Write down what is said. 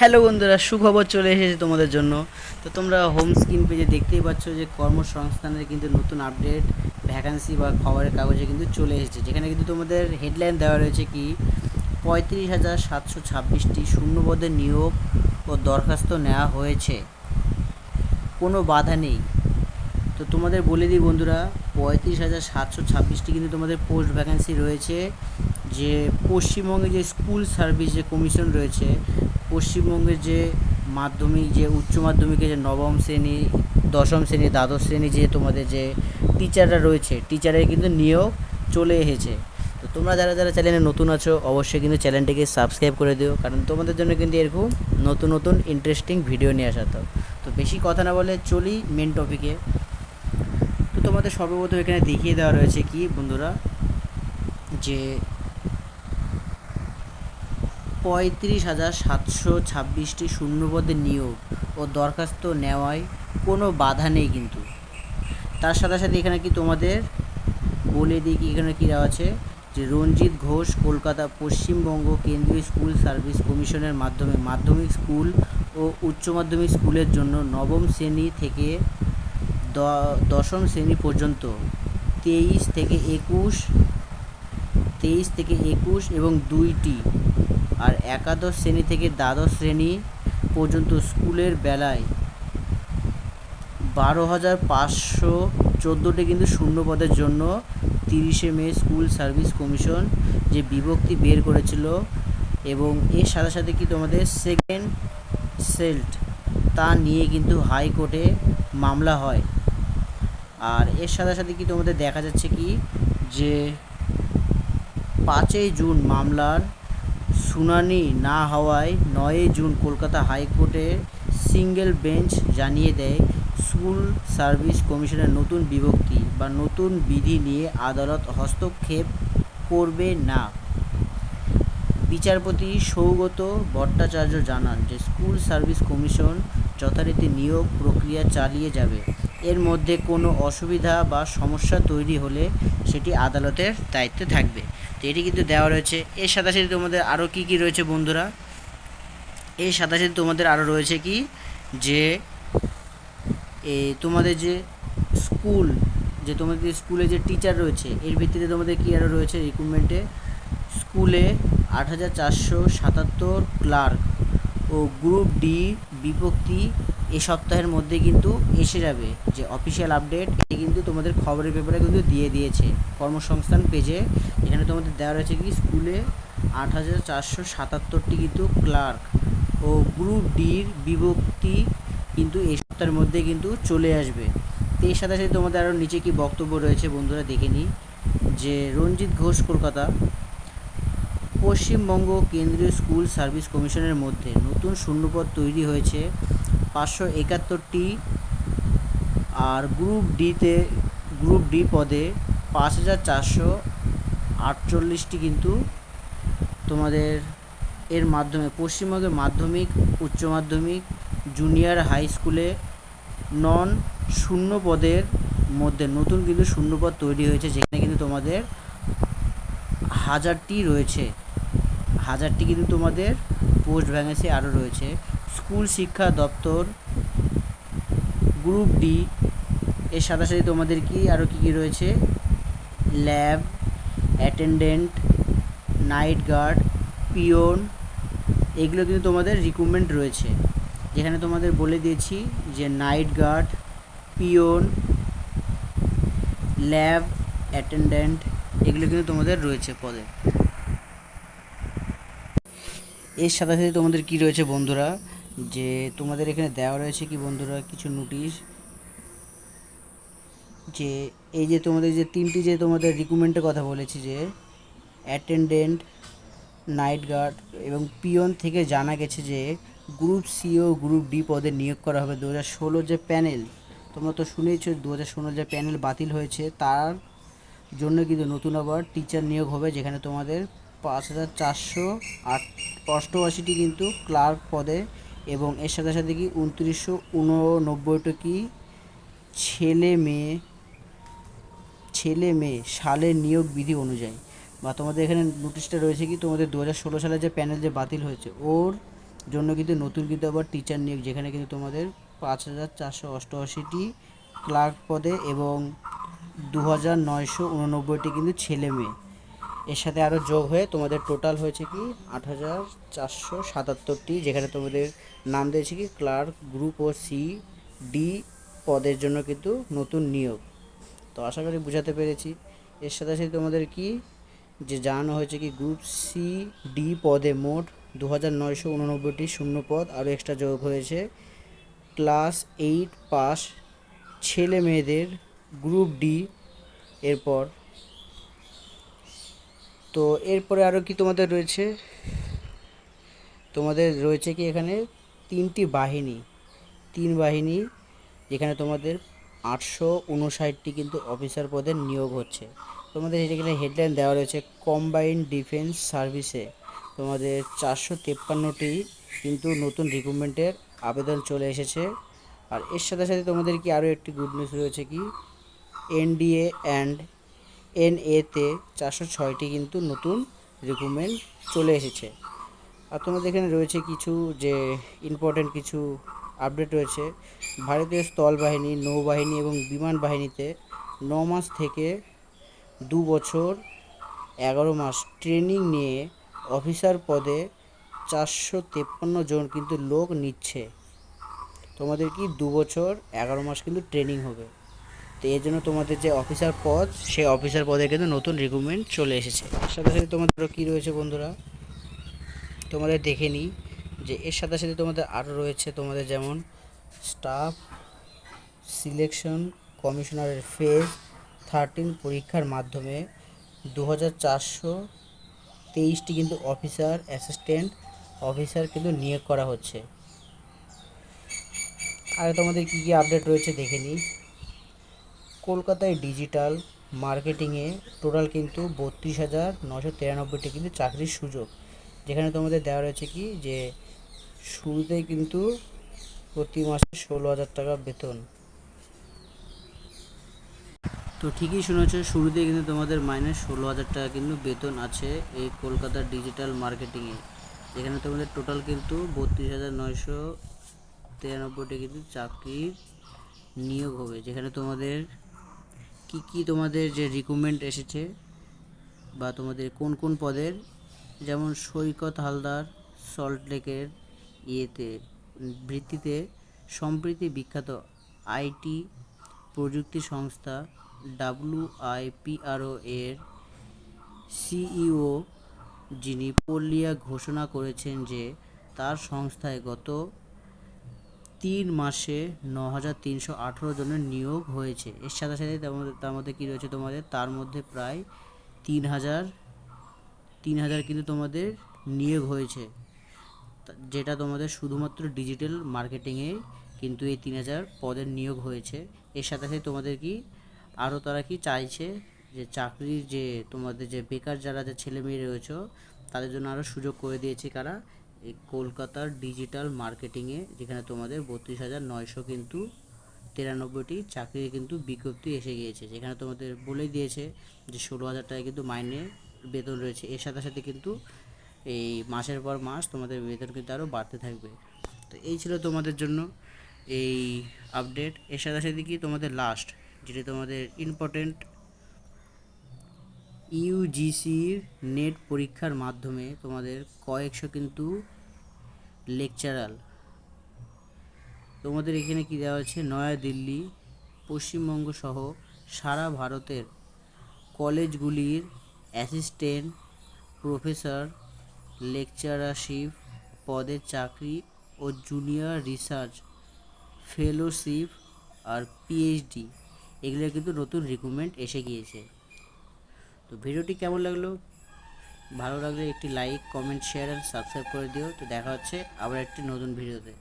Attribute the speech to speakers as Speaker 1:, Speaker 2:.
Speaker 1: Hello বন্ধুরা, সুখবর চলে এসেছে তোমাদের জন্য। তো তোমরা হোম স্ক্রিন পেজে দেখতেই পাচ্ছ যে কর্মসংস্থানের কিন্তু নতুন আপডেট ভ্যাকান্সি বা খবরের কাগজে কিন্তু চলে এসেছে। যেখানে কিন্তু তোমাদের হেডলাইন দেওয়া রয়েছে কি, পঁয়ত্রিশ হাজার সাতশো ছাব্বিশটি শূন্যপদের নিয়োগ ও দরখাস্ত নেওয়া হয়েছে। কোনো বাধা নেই। তো তোমাদের বলে দিই বন্ধুরা, পঁয়ত্রিশ হাজার সাতশো ছাব্বিশটি কিন্তু তোমাদের পোস্ট ভ্যাকান্সি রয়েছে। যে পশ্চিমবঙ্গে যে স্কুল সার্ভিস যে কমিশন রয়েছে পশ্চিমবঙ্গের যে মাধ্যমিক, যে উচ্চ মাধ্যমিকে যে নবম শ্রেণি, দশম শ্রেণি, দ্বাদশ শ্রেণি যে তোমাদের যে টিচাররা রয়েছে টিচারের কিন্তু নিয়োগ চলে এসেছে। তো তোমরা যারা যারা চ্যানেলে নতুন আছো, অবশ্যই কিন্তু চ্যানেলটিকে সাবস্ক্রাইব করে দিও, কারণ তোমাদের জন্য কিন্তু এরকম নতুন নতুন ইন্টারেস্টিং ভিডিও নিয়ে আসা তো। তো বেশি কথা না বলে চলি মেন টপিকে তো তোমাদের সর্বপ্রথম এখানে দেখিয়ে দেওয়া রয়েছে কি বন্ধুরা, যে পঁয়ত্রিশ হাজার সাতশো ছাব্বিশটি শূন্যপদের নিয়োগ ও দরখাস্ত নেওয়ায় কোনো বাধা নেই কিন্তু। তার সাথে সাথে এখানে কি তোমাদের বলে দিই কি এখানে কী দেওয়া আছে? যে রঞ্জিত ঘোষ কলকাতা পশ্চিমবঙ্গ কেন্দ্রীয় স্কুল সার্ভিস কমিশনের মাধ্যমে মাধ্যমিক স্কুল ও উচ্চ মাধ্যমিক স্কুলের জন্য নবম শ্রেণি থেকে দশম শ্রেণি পর্যন্ত তেইশ থেকে একুশ, তেইশ থেকে একুশ এবং দুইটি আর একাদশ শ্রেণি থেকে দ্বাদশ শ্রেণি পর্যন্ত স্কুলের বেলায় বারো হাজার পাঁচশো চোদ্দোটি কিন্তু শূন্য পদের জন্য তিরিশে মে স্কুল সার্ভিস কমিশন যে বিভক্তি বের করেছিল এবং এর সাথে সাথে কি তোমাদের সেকেন্ড সেল্ট তা নিয়ে কিন্তু হাইকোর্টে মামলা হয়। আর এর সাথে সাথে কি তোমাদের দেখা যাচ্ছে কি যে পাঁচই জুন মামলার শুনানি না হওয়ায় নয়ই জুন কলকাতা হাইকোর্টে সিঙ্গেল বেঞ্চ জানিয়ে দেয়, স্কুল সার্ভিস কমিশনের নতুন বিভক্তি বা নতুন বিধি নিয়ে আদালত হস্তক্ষেপ করবে না। বিচারপতি সৌগত ভট্টাচার্য জানান যে, স্কুল সার্ভিস কমিশন যথারীতি নিয়োগ প্রক্রিয়া চালিয়ে যাবে। এর মধ্যে কোনো অসুবিধা বা সমস্যা তৈরি হলে সেটি আদালতের দায়িত্বে থাকবে। তো এটি কিন্তু দেওয়া রয়েছে। এর সাথে সাথে তোমাদের আরও কী কী রয়েছে বন্ধুরা? এর সাথে সাথে তোমাদের আরও রয়েছে কি? যে তোমাদের যে স্কুল, যে তোমাদের স্কুলে যে টিচার রয়েছে, এর ভিত্তিতে তোমাদের কী আরও রয়েছে রিক্রুটমেন্টে স্কুলে আট হাজার চারশো সাতাত্তর ক্লার্ক ও গ্রুপ ডি বিভক্তি এ সপ্তাহের মধ্যে কিন্তু এসে যাবে যে অফিসিয়াল আপডেট এটি কিন্তু তোমাদের খবরের পেপারে কিন্তু দিয়ে দিয়েছে। কর্মসংস্থান পেজে এখানে তোমাদের দেওয়া রয়েছে কি, স্কুলে আট হাজার চারশো সাতাত্তরটি কিন্তু ক্লার্ক ও গ্রুপ ডির বিভক্তি কিন্তু এই সপ্তাহের মধ্যে কিন্তু চলে আসবে। তো এর সাথে সাথে তোমাদের আরও নিচে কি বক্তব্য রয়েছে বন্ধুরা দেখে নিই। যে রঞ্জিত ঘোষ কলকাতা, পশ্চিমবঙ্গ কেন্দ্রীয় স্কুল সার্ভিস কমিশনের মধ্যে নতুন শূন্যপদ তৈরি হয়েছে। পাঁচশো একাত্তরটি আর গ্রুপ ডিতে, গ্রুপ ডি পদে পাঁচ হাজার চারশো আটচল্লিশটি কিন্তু তোমাদের এর মাধ্যমে, পশ্চিমবঙ্গের মাধ্যমিক, উচ্চ মাধ্যমিক, জুনিয়র হাই স্কুলে নন শূন্য পদের মধ্যে নতুন কিন্তু শূন্যপদ তৈরি হয়েছে, যেখানে কিন্তু তোমাদের হাজারটি রয়েছে। হাজারটি কিন্তু তোমাদের পোস্ট ভ্যাকেন্সি আরও রয়েছে। স্কুল শিক্ষা দপ্তর, গ্রুপ ডি, এর সাথে সাথে তোমাদের কি আরও কী কী রয়েছে? Lab, attendant, night guard, peon, এগুলো কিন্তু তোমাদের রিক্রুটমেন্ট রয়েছে। যেখানে তোমাদের বলে দিয়েছি যে night guard, peon, lab, attendant, এগুলো কিন্তু তোমাদের রয়েছে পদে। এর সাথে সাথে তোমাদের কি রয়েছে বন্ধুরা? যে তোমাদের এখানে দেওয়া রয়েছে কি বন্ধুরা কিছু নোটিশ যে এই যে তোমাদের যে তিনটি যে তোমাদের রিক্রুটমেন্টের কথা বলেছি যে অ্যাটেন্ডেন্ট নাইট গার্ড এবং পিয়ন থেকে জানা গেছে যে গ্রুপ সিও গ্রুপ ডি পদে নিয়োগ করা হবে। দু হাজার ষোলো যে প্যানেল তোমরা তো শুনেইছো দু হাজার ষোলো যে প্যানেল বাতিল হয়েছে, তার জন্য কিন্তু নতুন আবার টিচার নিয়োগ হবে, যেখানে তোমাদের পাঁচ হাজার চারশো আট অষ্টআশিটি কিন্তু ক্লার্ক পদে এবং এর সাথে সাথে কি উনত্রিশশো উননব্বইটা কি ছেলে মেয়ে ছেলে মেয়ে সালের নিয়োগ বিধি অনুযায়ী। বা তোমাদের এখানে নোটিশটা রয়েছে কি তোমাদের দু হাজার ষোলো সালে যে প্যানেল যে বাতিল হয়েছে, ওর জন্য কিন্তু নতুন কিন্তু আবার টিচার নিয়োগ, যেখানে কিন্তু তোমাদের পাঁচ হাজার চারশো অষ্টআশিটি ক্লার্ক পদে এবং দু হাজার নয়শো উননব্বইটি কিন্তু ছেলে মেয়ে। এর সাথে আরও যোগ হয়ে তোমাদের টোটাল হয়েছে কি আট হাজার চারশো সাতাত্তরটি, যেখানে তোমাদের নাম দিয়েছে কি ক্লার্ক গ্রুপ ও সি ডি পদের জন্য কিন্তু নতুন নিয়োগ। তো আশা করি বোঝাতে পেরেছি। এর সাথে সাথে তোমাদের কি? যে জানানো হয়েছে কি গ্রুপ সি ডি পদে মোট দু হাজার নয়শো উননব্বইটি শূন্য পদ আরও এক্সট্রা যোগ হয়েছে। ক্লাস এইট পাস ছেলে মেয়েদের গ্রুপ ডি এরপর তো এরপরে আরও কি তোমাদের রয়েছে? তোমাদের রয়েছে কি এখানে তিনটি বাহিনী। তিন বাহিনী, যেখানে তোমাদের আটশো উনষাটটি কিন্তু অফিসার পদের নিয়োগ হচ্ছে। তোমাদের এখানে হেডলাইন দেওয়া রয়েছে কম্বাইন্ড ডিফেন্স সার্ভিসে তোমাদের চারশো তেপ্পান্নটি কিন্তু নতুন রিক্রুটমেন্টের আবেদন চলে এসেছে। আর এর সাথে সাথে তোমাদের কি আরও একটি গুড নিউজ রয়েছে কি? এনডিএ অ্যান্ড এনএতে চারশো ছয়টি কিন্তু নতুন রিক্রুটমেন্ট চলে এসেছে। আর তোমাদের এখানে রয়েছে কিছু যে ইম্পর্টেন্ট কিছু আপডেট রয়েছে। ভারতীয় স্থল বাহিনী নৌবাহিনী এবং বিমান বাহিনীতে ন মাস থেকে দু বছর এগারো মাস ট্রেনিং নিয়ে অফিসার পদে চারশো তেপ্পান্ন জন কিন্তু লোক নিচ্ছে। তোমাদের কি দু বছর এগারো মাস কিন্তু ট্রেনিং হবে? তো এর জন্য তোমাদের যে অফিসার পদ, সেই অফিসার পদে কিন্তু নতুন রিক্রুটমেন্ট চলে এসেছে। এর সাথে সাথে তোমাদের কী রয়েছে বন্ধুরা? তোমাদের দেখে নিই যে এর সাথে সাথে তোমাদের আরও রয়েছে তোমাদের যেমন স্টাফ সিলেকশন কমিশনারের ফেজ থার্টিন পরীক্ষার মাধ্যমে দু হাজার চারশো তেইশটি কিন্তু অফিসার অ্যাসিস্ট্যান্ট অফিসার কিন্তু নিয়োগ করা হচ্ছে। আর তোমাদের কী কী আপডেট রয়েছে দেখে নিই। কলকাতায় ডিজিটাল মার্কেটিংয়ে টোটাল কিন্তু বত্রিশ হাজার নশো তিরানব্বইটি কিন্তু চাকরির সুযোগ। যেখানে তোমাদের দেওয়া রয়েছে কি যে, শুরুতেই কিন্তু প্রতি মাসে ষোলো হাজার টাকা বেতন। তো ঠিকই শুনেছ, শুরুতেই কিন্তু তোমাদের মাইনে ষোলো হাজার টাকা কিন্তু বেতন আছে এই কলকাতার ডিজিটাল মার্কেটিংয়ে। যেখানে তোমাদের টোটাল কিন্তু বত্রিশ হাজার নয়শো তিরানব্বইটি কিন্তু চাকরির নিয়োগ হবে। যেখানে তোমাদের কি কি তোমাদের যে রিক্রুটমেন্ট এসেছে বা তোমাদের কোন কোন পদের? যেমন সৈকত হালদার সল্টলেকের ইয়েতে বৃত্তিতে সম্প্রতি বিখ্যাত আইটি প্রযুক্তি সংস্থা ডাব্লুআইপিআরও এর সিইও যিনি পল্লিয়া ঘোষণা করেছেন যে তার সংস্থায় গত তিন মাসে ন হাজার তিনশো আঠেরো জনের নিয়োগ হয়েছে। এর সাথে সাথে তার মধ্যে কী রয়েছে তোমাদের? তার মধ্যে প্রায় তিন হাজার তিন হাজার কিন্তু তোমাদের নিয়োগ হয়েছে। যেটা তোমাদের শুধুমাত্র ডিজিটাল মার্কেটিংয়ে কিন্তু এই তিন হাজার পদের নিয়োগ হয়েছে। এর সাথে সাথে তোমাদের কি আরও তারা কি চাইছে যে চাকরির যে তোমাদের যে বেকার যারা, যে ছেলে মেয়ে রয়েছে, তাদের জন্য আরও সুযোগ করে দিয়েছে কারা? এই কলকাতার ডিজিটাল মার্কেটিংয়ে যেখানে তোমাদের বত্রিশ হাজার নয়শো কিন্তু তিরানব্বইটি চাকরির কিন্তু বিজ্ঞপ্তি এসে গিয়েছে। যেখানে তোমাদের বলেই দিয়েছে যে ষোলো হাজার টাকা কিন্তু মাইনে বেতন রয়েছে। এর সাথে সাথে কিন্তু এই মাসের পর মাস তোমাদের বেতন কিন্তু আরও বাড়তে থাকবে। তো এই ছিল তোমাদের জন্য এই আপডেট এর সাথে সাথে কি তোমাদের লাস্ট যেটা তোমাদের ইম্পর্টেন্ট ইউজিসির নেট পরীক্ষার মাধ্যমে তোমাদের কয়েকশো কিন্তু লেকচারাল। তোমাদের এখানে কি দেওয়া আছে? নয়াদিল্লি, পশ্চিমবঙ্গ সহ সারা ভারতের কলেজগুলির অ্যাসিস্ট্যান্ট প্রফেসর, লেকচারারশিপ পদের চাকরি ও জুনিয়র রিসার্চ ফেলোশিপ আর পিএইচডি। এগুলো কিন্তু নতুন রিক্রুটমেন্ট এসে গিয়েছে। তো ভিডিওটি কেমন লাগল? ভালো লাগলে একটি like comment share and subscribe করে দিও। তো দেখা হচ্ছে আবার একটি নতুন ভিডিওতে।